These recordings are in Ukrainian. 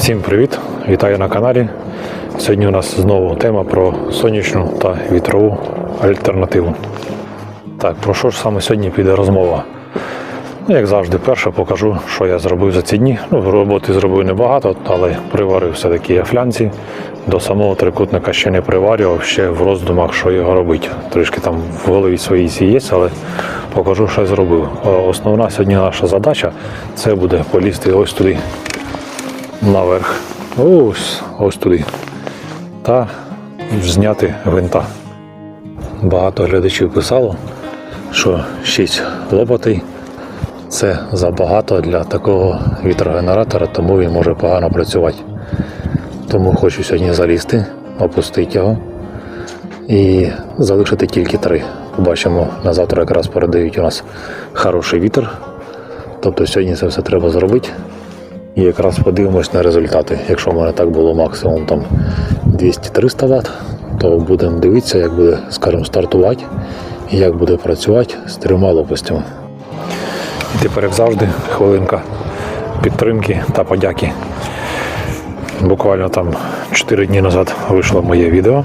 Всім привіт! Вітаю на каналі. Сьогодні у нас знову тема про сонячну та вітрову альтернативу. Так, про що ж саме сьогодні піде розмова? Ну, як завжди, перше покажу, що я зробив за ці дні. Ну, роботи зробив небагато, але приварив все-таки я флянці. До самого трикутника ще не приварював, ще в роздумах, що його робити. Трішки там в голові своїй є, але покажу, що я зробив. Е, Основна сьогодні наша задача це буде полізти ось туди наверх. Ось, ось туди. Та зняти гвинта. Багато глядачів писало, що 6 лопатей це забагато для такого вітрогенератора, тому він може погано працювати. Тому хочу сьогодні залізти, опустити його і залишити тільки три. Побачимо, на завтра якраз передають у нас хороший вітер. Тобто сьогодні це все треба зробити. І якраз подивимось на результати. Якщо в мене так було максимум там 200-300 Вт, то будемо дивитися, як буде, скажімо, стартувати і як буде працювати з трьома лопастями. І тепер, як завжди, хвилинка підтримки та подяки. Буквально там 4 дні назад вийшло моє відео,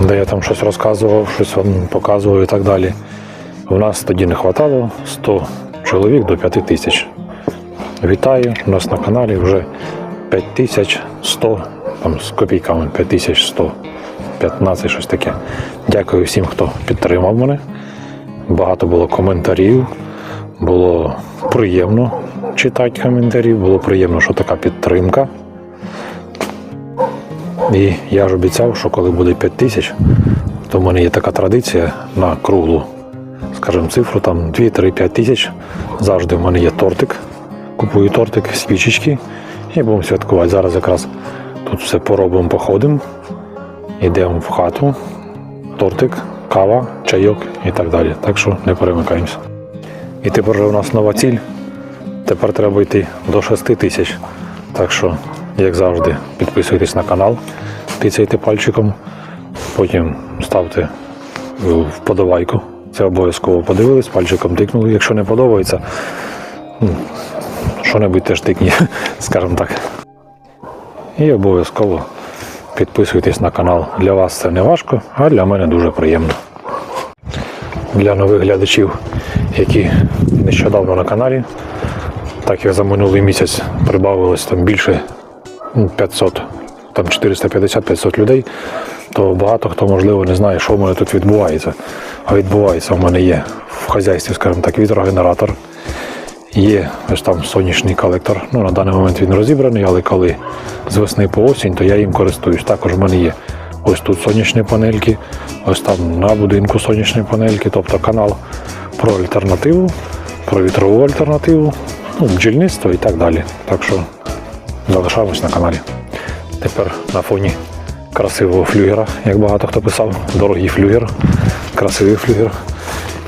де я там щось розказував, щось вам показував і так далі. У нас тоді не вистачало 100 чоловік до 5 тисяч. Вітаю, у нас на каналі вже 5100, там з копійками 5115, щось таке. Дякую всім, хто підтримав мене. Багато було коментарів, було приємно читати коментарі, було приємно, що така підтримка. І я ж обіцяв, що коли буде 5 тисяч, то в мене є така традиція на круглу, скажімо, цифру там 2-3-5 тисяч. Завжди в мене є тортик. Купую тортик, свічечки і будемо святкувати. Зараз якраз тут все поробимо, походимо. Йдемо в хату, тортик, кава, чайок і так далі. Так що не перемикаємося. І тепер у нас нова ціль. Тепер треба йти до 6 тисяч. Так що, як завжди, підписуйтесь на канал, тицяйте пальчиком, потім ставте вподобайку. Це обов'язково подивились, пальчиком тикнули. Якщо не подобається, що-небудь теж тикні, скажімо так. І обов'язково підписуйтесь на канал. Для вас це не важко, а для мене дуже приємно. Для нових глядачів, які нещодавно на каналі, так як за минулий місяць прибавилось там більше ну, 500, там 450-500 людей, то багато хто, можливо, не знає, що в мене тут відбувається. А відбувається, в мене є в хазяйстві, скажімо так, вітрогенератор. Є ось там сонячний колектор. Ну, на даний момент він розібраний, але коли з весни по осінь, то я їм користуюсь. Також в мене є ось тут сонячні панельки, ось там на будинку сонячні панельки, тобто канал про альтернативу, про вітрову альтернативу, ну, бджільництво і так далі. Так що залишаємось на каналі. Тепер на фоні красивого флюгера, як багато хто писав, дорогий флюгер, красивий флюгер.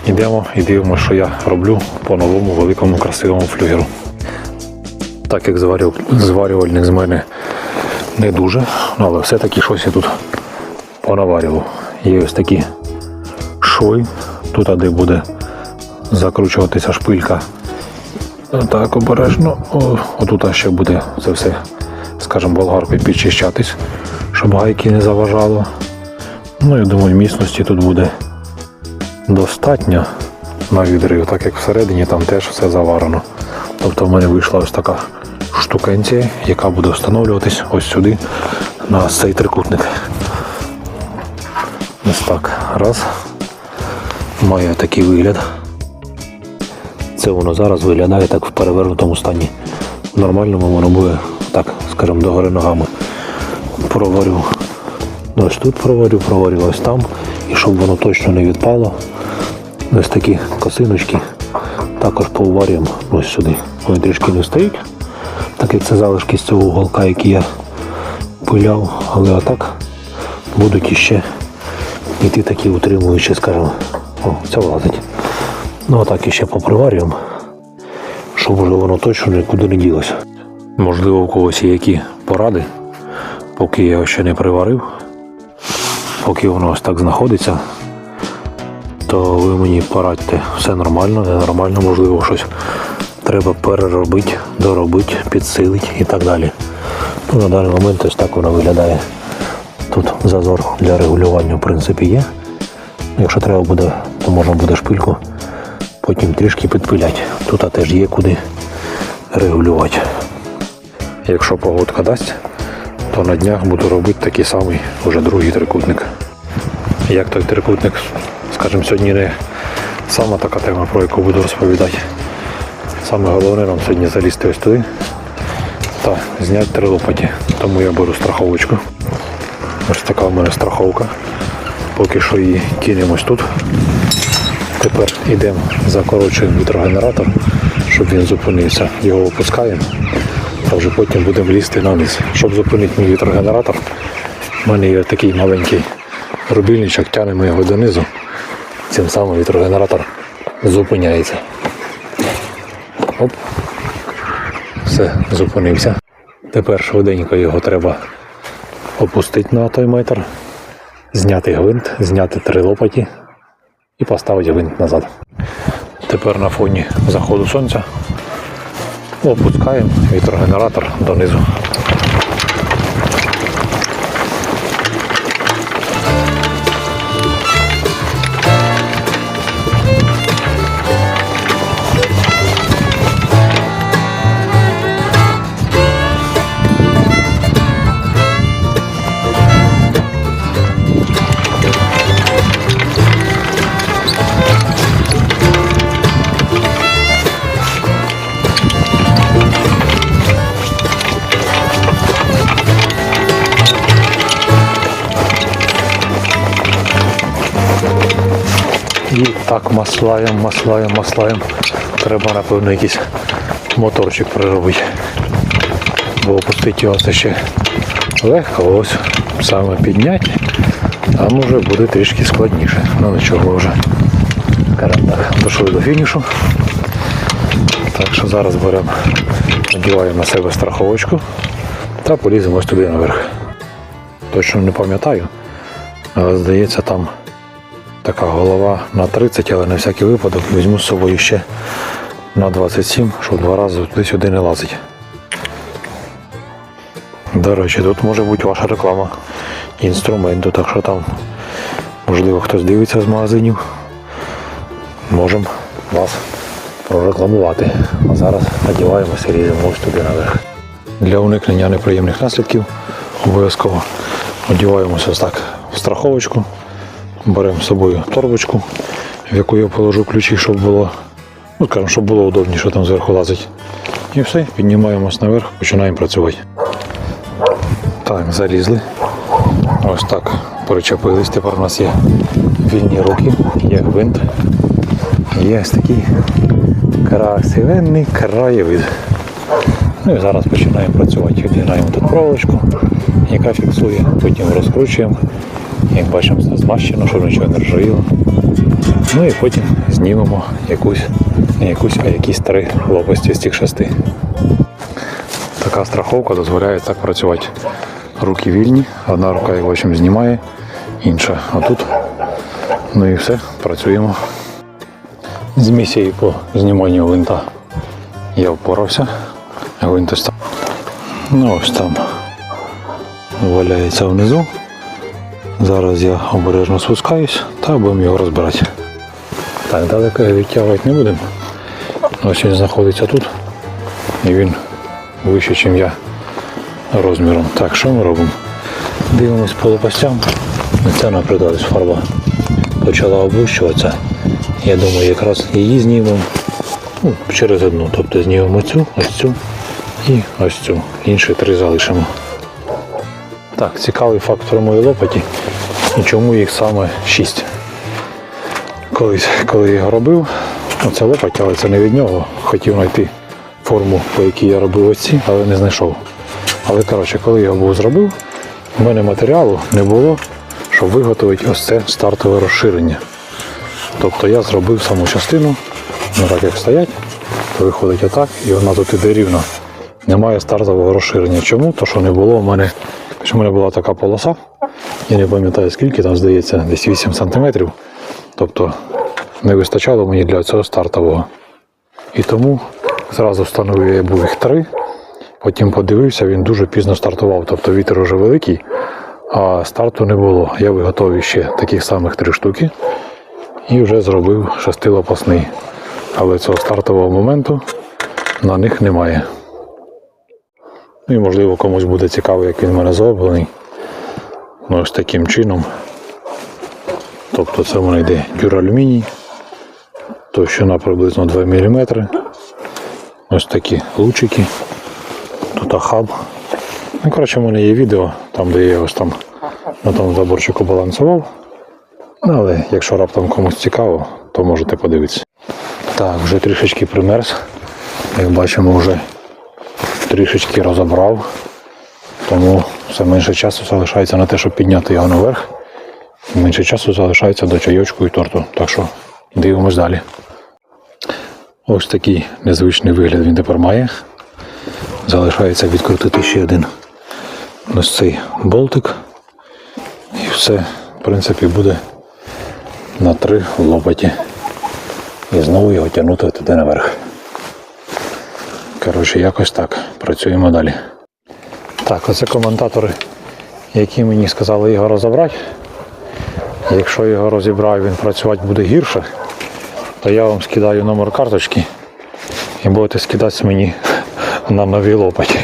Йдемо і дивимося, що я роблю по новому великому красивому флюгеру. Так як зварювальник, з мене не дуже, але все-таки щось я тут понаварював. Є ось такі шви, тут де буде закручуватися шпилька. Так, обережно. Отут ще буде це все, скажімо, болгаркою підчищатись, щоб гайки не заважало. Ну, я думаю, міцності тут буде достатньо на відрив, так як всередині там теж все заварено. Тобто в мене вийшла ось така штукенція, яка буде встановлюватись ось сюди на цей трикутник. Ось так. Раз. Має такий вигляд. Це воно зараз виглядає так в перевернутому стані. В нормальному воно буде так, скажімо, догори ногами. Проварю. Ось тут проварю, проварю ось там. І щоб воно точно не відпало. Ось такі косиночки також поварюємо ось сюди. Вони трішки не стоять, так як це залишки з цього уголка, який я пиляв, але отак будуть іще йти такі утримуючі, скажімо. О, це влазить. Ну отак іще поприварюємо, щоб вже воно точно нікуди не ділося. Можливо, у когось є які поради, поки я його ще не приварив, поки воно ось так знаходиться, то ви мені порадьте, все нормально, ненормально, можливо, щось треба переробити, доробити, підсилити і так далі. Ну, на даний момент ось так воно виглядає. Тут зазор для регулювання в принципі є. Якщо треба буде, то можна буде шпильку потім трішки підпиляти. Тут теж є куди регулювати. Якщо погодка дасть, то на днях буду робити такий самий уже другий трикутник. Як той трикутник, скажімо, сьогодні не сама така тема, про яку буду розповідати. Саме головне нам сьогодні залізти ось туди та зняти три лопаті. Тому я беру страховочку. Ось така в мене страховка. Поки що її кинемось тут. Тепер йдемо, закорочуємо вітрогенератор, щоб він зупинився. Його опускаємо, а вже потім будемо лізти на низ. Щоб зупинити мій вітрогенератор, в мене є такий маленький рубільничок, тянемо його донизу. Цим самим вітрогенератор зупиняється. Оп. Все, зупинився. Тепер швиденько його треба опустити на той метр, зняти гвинт, зняти три лопаті і поставити гвинт назад. Тепер на фоні заходу сонця опускаємо вітрогенератор донизу. Так маслаємо, маслаємо, маслаємо. Треба, напевно, якийсь моторчик приробити. Бо опустити його це ще легко, ось саме підняти, там вже буде трішки складніше. Ну нічого вже. Так, дійшли до фінішу. Так що зараз беремо, надіваємо на себе страховочку та поліземо ось туди наверх. Точно не пам'ятаю, але здається там така голова на 30, але на всякий випадок візьму з собою ще на 27, щоб два рази туди-сюди не лазить. До речі, тут може бути ваша реклама інструменту, так що там, можливо, хтось дивиться з магазинів. Можемо вас прорекламувати. А зараз надіваємося і ось туди наверх. Для уникнення неприємних наслідків обов'язково одіваємося ось так в страховочку. Беремо з собою торбочку, в яку я положу ключі, щоб було, ну скажімо, щоб було удобніше там зверху лазити. І все, піднімаємось наверх, починаємо працювати. Так, залізли. Ось так причепились. Тепер у нас є вільні руки, є гвинт. Є ось такий красивенний краєвид. Ну і зараз починаємо працювати. Відгинаємо тут проволочку, яка фіксує, потім розкручуємо. Як бачимо, все щоб нічого не ржавіло. Ну і потім знімемо якусь, якусь, а якісь три лопасті з тих шести. Така страховка дозволяє так працювати. Руки вільні, одна рука, як бачимо, знімає, інша. А тут, ну і все, працюємо. З місією по зніманню винта я впорався. Гвинт. Ну ось там валяється внизу. Зараз я обережно спускаюсь та будемо його розбирати. Так, далеко відтягувати не будемо. Ось він знаходиться тут. І він вище, ніж я розміром. Так, що ми робимо? Дивимось по лопастям. Наприклад, ось фарба почала облущуватися. Я думаю, якраз її знімемо ну, через одну. Тобто знімемо цю, ось цю і ось цю. Інші три залишимо. Так, цікавий факт про мої лопаті і чому їх саме 6. Колись, коли я його робив, оце лопать, але це не від нього. Хотів знайти форму, по якій я робив оці, але не знайшов. Але коротше, коли я його зробив, в мене матеріалу не було, щоб виготовити ось це стартове розширення. Тобто я зробив саму частину, ну так як стоять, то виходить отак, і вона тут іде рівно. Немає стартового розширення. Чому? То що не було в мене, що в мене була така полоса, я не пам'ятаю скільки, там здається, десь 8 см. Тобто не вистачало мені для цього стартового. І тому зразу встановив я був їх три. Потім подивився, він дуже пізно стартував. Тобто вітер уже великий, а старту не було. Я виготовив ще таких самих три штуки і вже зробив шестилопасний. Але цього стартового моменту на них немає. Ну і можливо комусь буде цікаво, як він в мене зроблений. Ну, ось таким чином. Тобто це в мене йде дюралюміній, товщина приблизно 2 мм. Ось такі лучики. Тут хаб. Ну, коротше, в мене є відео, там де я ось там на тому заборчику балансував. Ну, але якщо раптом комусь цікаво, то можете подивитися. Так, вже трішечки примерз. Як бачимо, вже трішечки розібрав. Тому все менше часу залишається на те, щоб підняти його наверх. Менше часу залишається до чайочку і торту. Так що дивимось далі. Ось такий незвичний вигляд він тепер має. Залишається відкрутити ще один ось цей болтик. І все, в принципі, буде на три лопаті. І знову його тягнути туди наверх. Коротше, якось так. Працюємо далі. Так, оце коментатори, які мені сказали його розібрати. Якщо його розібраю, він працювати буде гірше, то я вам скидаю номер карточки і будете скидатися мені на нові лопаті.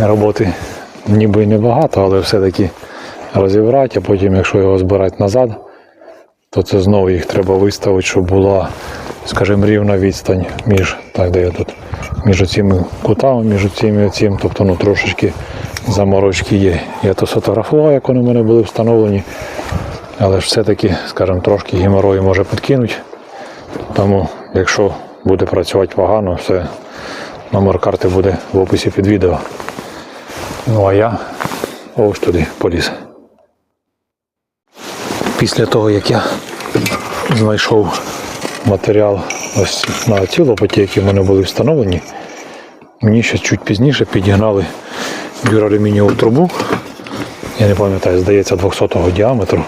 Роботи ніби й небагато, але все-таки розібрати, а потім, якщо його збирати назад, то це знову їх треба виставити, щоб була, скажімо, рівна відстань між, так, де я тут, між цими кутами, між цим, тобто ну, трошечки заморочки є. Я то сфотографував, як вони в мене були встановлені, але ж все-таки, скажімо, трошки геморою може підкинути. Тому, якщо буде працювати погано, все, номер карти буде в описі під відео. Ну а я ось туди поліз. Після того, як я знайшов матеріал ось на ці лопаті, які в мене були встановлені, мені ще чуть пізніше підігнали дюралюмінієву трубу. Я не пам'ятаю, здається, 200-го діаметру,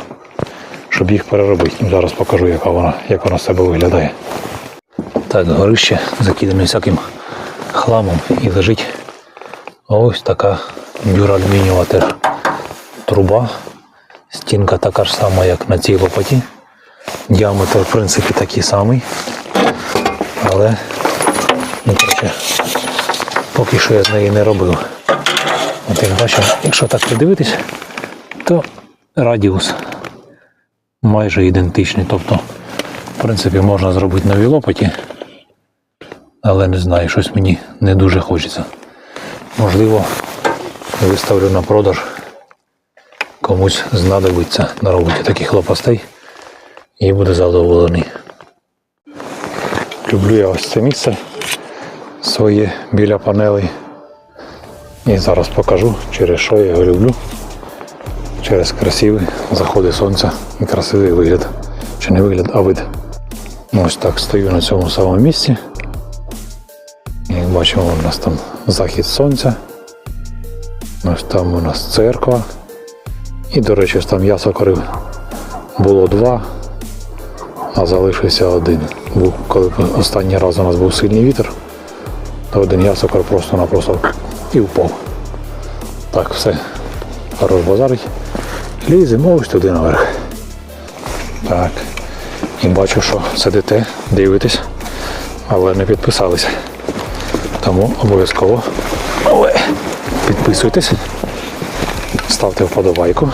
щоб їх переробити. Зараз покажу, яка вона, як вона з себе виглядає. Так, горище закидане всяким хламом і лежить ось така дюралюмінієва труба. Стінка така ж сама, як на цій лопаті. Діаметр, в принципі, такий самий. Але ну, коротше, поки що я з неї не робив. От як бачимо, якщо так придивитись, то радіус майже ідентичний. Тобто, в принципі, можна зробити нові лопаті, але не знаю, щось мені не дуже хочеться. Можливо, виставлю на продаж комусь знадобиться на роботі таких лопастей і буде задоволений. Люблю я ось це місце своє біля панелей. І зараз покажу, через що я його люблю. Через красиві заходи сонця і красивий вигляд. Чи не вигляд, а вид. Ось так стою на цьому самому місці. Як бачимо, у нас там захід сонця. Ось там у нас церква. І, до речі, там ясокорів було два, а залишився один. Був, коли останній раз у нас був сильний вітер, то один ясокор просто-напросто і впав. Так, все, хорош базарить. Ліземо ось туди наверх. Так. І бачу, що сидите, дивитесь, але не підписалися. Тому обов'язково підписуйтесь, ставте вподобайку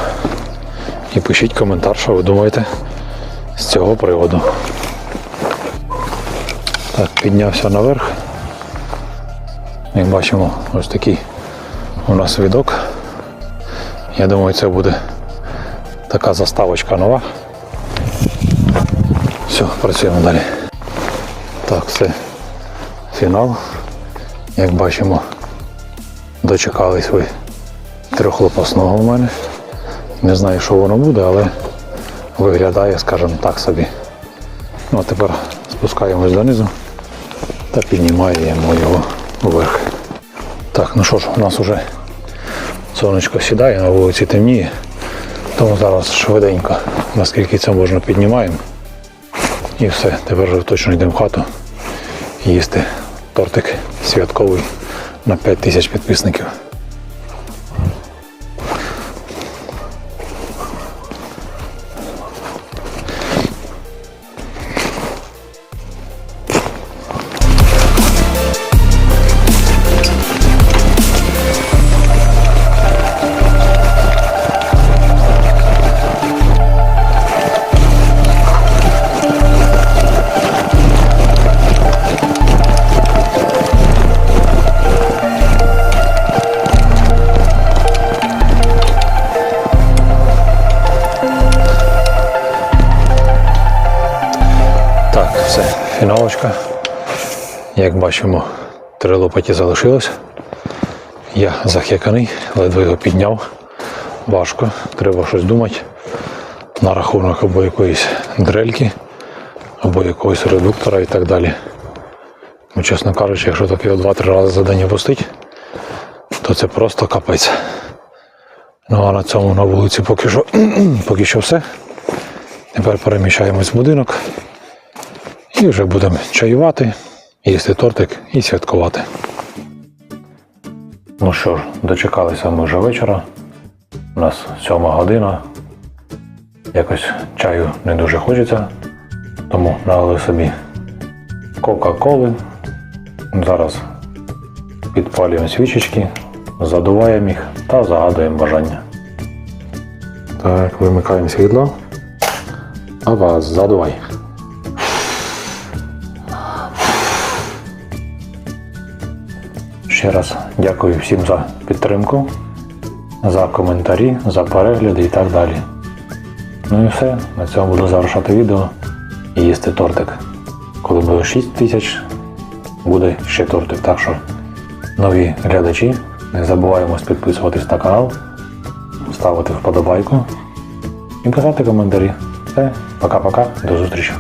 і пишіть коментар, що ви думаєте з цього приводу. Так, піднявся наверх. Як бачимо, ось такий у нас відок. Я думаю, це буде така заставочка нова. Все, працюємо далі. Так, це фінал. Як бачимо, дочекались ви трьохлопасного у мене. Не знаю, що воно буде, але виглядає, скажімо так собі. Ну а тепер спускаємось донизу та піднімаємо його вверх. Так, ну що ж, у нас вже сонечко сідає, на вулиці темніє, тому зараз швиденько, наскільки це можна, піднімаємо. І все, тепер вже точно йдемо в хату їсти тортик святковий на 5 тисяч підписників. Фіналочка. Як бачимо, три лопаті залишилось. Я захеканий, ледве його підняв. Важко, треба щось думати. На рахунок або якоїсь дрельки, або якогось редуктора і так далі. Ну, чесно кажучи, якщо так його 2-3 рази за день опустить, то це просто капець. Ну а на цьому на вулиці поки що, поки що все. Тепер переміщаємось в будинок. І вже будемо чаювати, їсти тортик і святкувати. Ну що ж, дочекалися ми вже вечора. У нас сьома година. Якось чаю не дуже хочеться, тому налили собі Кока-Коли. Зараз підпалюємо свічечки, задуваємо їх та загадуємо бажання. Так, вимикаємо світло. А вас задувай. Ще раз дякую всім за підтримку, за коментарі, за перегляди і так далі. Ну і все, на цьому буду завершати відео і їсти тортик. Коли буде 6 тисяч, буде ще тортик. Так що нові глядачі, не забуваємо підписуватись на канал, ставити вподобайку і писати коментарі. Все, пока-пока, до зустрічі.